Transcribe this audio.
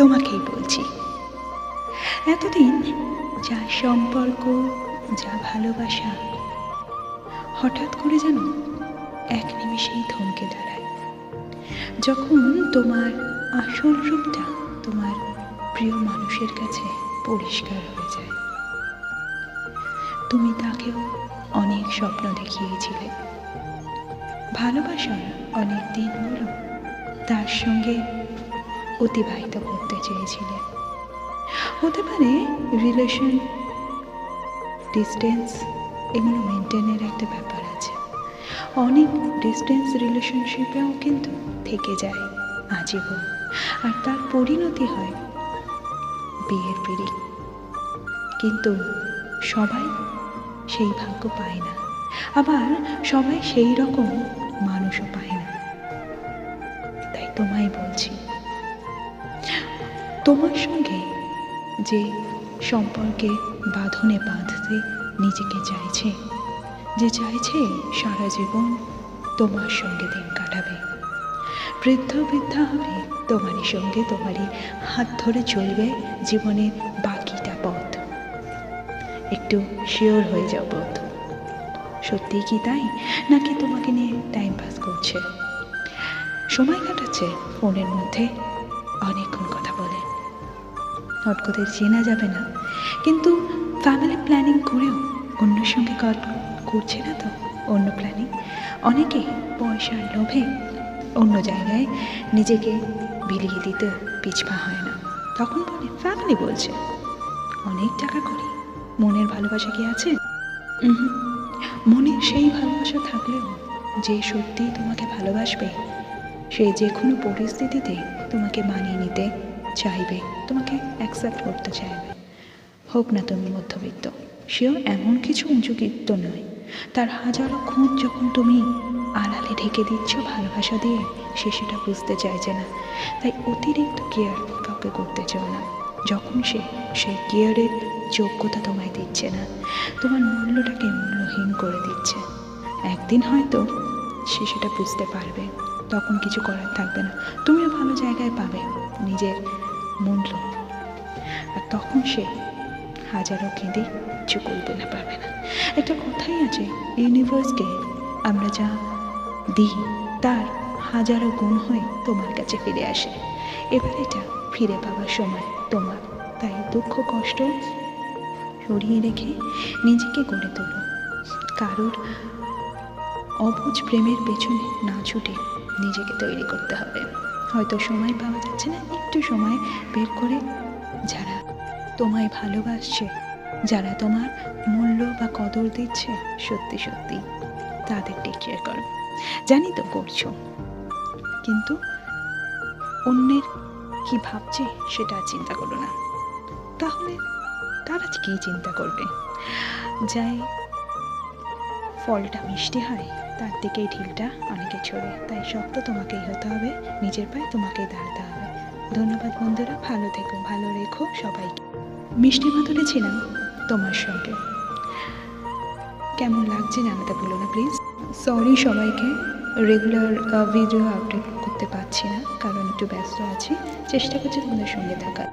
তোমাকেই বলছি। এতদিন যা সম্পর্ক, যা ভালোবাসা, হঠাৎ করে যেন এক নিমিষেই থমকে দাঁড়ায়। যখন তোমার আসল রূপটা তোমার প্রিয় মানুষের কাছে পরিষ্কার হয়ে যায়। তুমি তাকেও অনেক স্বপ্ন দেখিয়েছিলে। ভালোবাসার অনেক দিনগুলো তার সঙ্গে অতিবাহিত করতে চেয়েছিলে। হতে পারে রিলেশন ডিস্টেন্স এগুলো মেনটেনের একটা ব্যাপার আছে। অনেক ডিস্টেন্স রিলেশনশিপেও কিন্তু থেকে যায় আজীবন। আর তার পরিণতি হয় বিয়ের পিড়ি। কিন্তু সবাই সেই ভাগ্য পায় না। আবার সবাই সেই রকম মানুষও পায় না। তাই তোমায় বলছি তোমার সঙ্গে যে সম্পর্কে বাঁধনে বাঁধতে নিজেকে চাইছে, যে চাইছে সারা জীবন তোমার সঙ্গে দিন কাটাবে। বৃদ্ধ বৃদ্ধা হবে, তোমারই সঙ্গে তোমারই হাত ধরে চলবে জীবনের বাকিটা পথ। একটু শিওর হয়ে যাও বন্ধু সত্যি কি তাই? নাকি তোমাকে নিয়ে টাইম পাস করছে? সময় কাটাচ্ছে, ফোনের মধ্যে অনেকক্ষণ করে চেনা যাবে না। কিন্তু ফ্যামিলি প্ল্যানিং করেও অন্যের সঙ্গে করছে না তো। অন্য প্ল্যানিং অনেকে পয়সার লোভে অন্য জায়গায় নিজেকে বিলিয়ে দিতে পিছপা হয় না। তখন বলে ফ্যামিলি বলছে, অনেক টাকা করি। মনের ভালোবাসা কি আছে? মনের সেই ভালোবাসা থাকলেও যে সত্যি তোমাকে ভালোবাসবে, সে যে কোনো পরিস্থিতিতে তোমাকে মানিয়ে নিতে চাইবে, তোমাকে অ্যাকসেপ্ট করতে চাইবে। হোক না তুমি মধ্যবিত্ত, সেও এমন কিছু উঁচুকিত্ত নয়। তার হাজারো খুঁত যখন তুমি আড়ালে ঢেকে দিচ্ছ ভালোবাসা দিয়ে, সে সেটা বুঝতে চাইছে না। তাই অতিরিক্ত কেয়ার কাউকে করতে চাও না। যখন সে সেই কেয়ারের যোগ্যতা তোমায় দিচ্ছে না, তোমার মূল্যটাকে মূল্যহীন করে দিচ্ছে। একদিন হয়তো সে সেটা বুঝতে পারবে, তখন কিছু করার থাকবে না। তুমিও ভালো জায়গায় পাবে, নিজের মূল্য আর তখন সে হাজারো কেঁদে কিছু করবে না পারবে না। একটা কথাই আছে ইউনিভার্সকে আমরা যা দিই, তার হাজারো গুণ হয়ে তোমার কাছে ফিরে আসে। এবার এটা ফিরে পাওয়ার সময় তোমার। তাই দুঃখ, কষ্ট সরিয়ে রেখে নিজেকে গড়ে তোলো। কারোর অবুঝ প্রেমের পেছনে না ছুটে নিজেকে তৈরি করতে হবে। হয়তো সময় পাওয়া যাচ্ছে না, একটু সময় বের করে যারা তোমায় ভালোবাসছে, যারা তোমার মূল্য বা কদর দিচ্ছে, সত্যি সত্যি তাদের টেক কেয়ার করো। জানি তো করছ, কিন্তু অন্যের কি ভাবছে সেটা চিন্তা করো না। তাহলে তারা কী চিন্তা করবে? যাই, ফলটা মিষ্টি হয় তার দিকেই ঢিলটা অনেকে ছড়ে। তাই শক্ত তোমাকেই হতে হবে, নিজের পায়ে তোমাকেই দাঁড়াতে হবে। ধন্যবাদ বন্ধুরা, ভালো থেকো, ভালো রেখো সবাইকে। মিষ্টি মাতুলে ছিলাম তোমার সঙ্গে। কেমন লাগছে জানাতে ভুলো না প্লিজ সরি সবাইকে রেগুলার ভিডিও আপডেট করতে পারছি না, কারণ একটু ব্যস্ত আছি। চেষ্টা করছি তোমাদের সঙ্গে থাকার।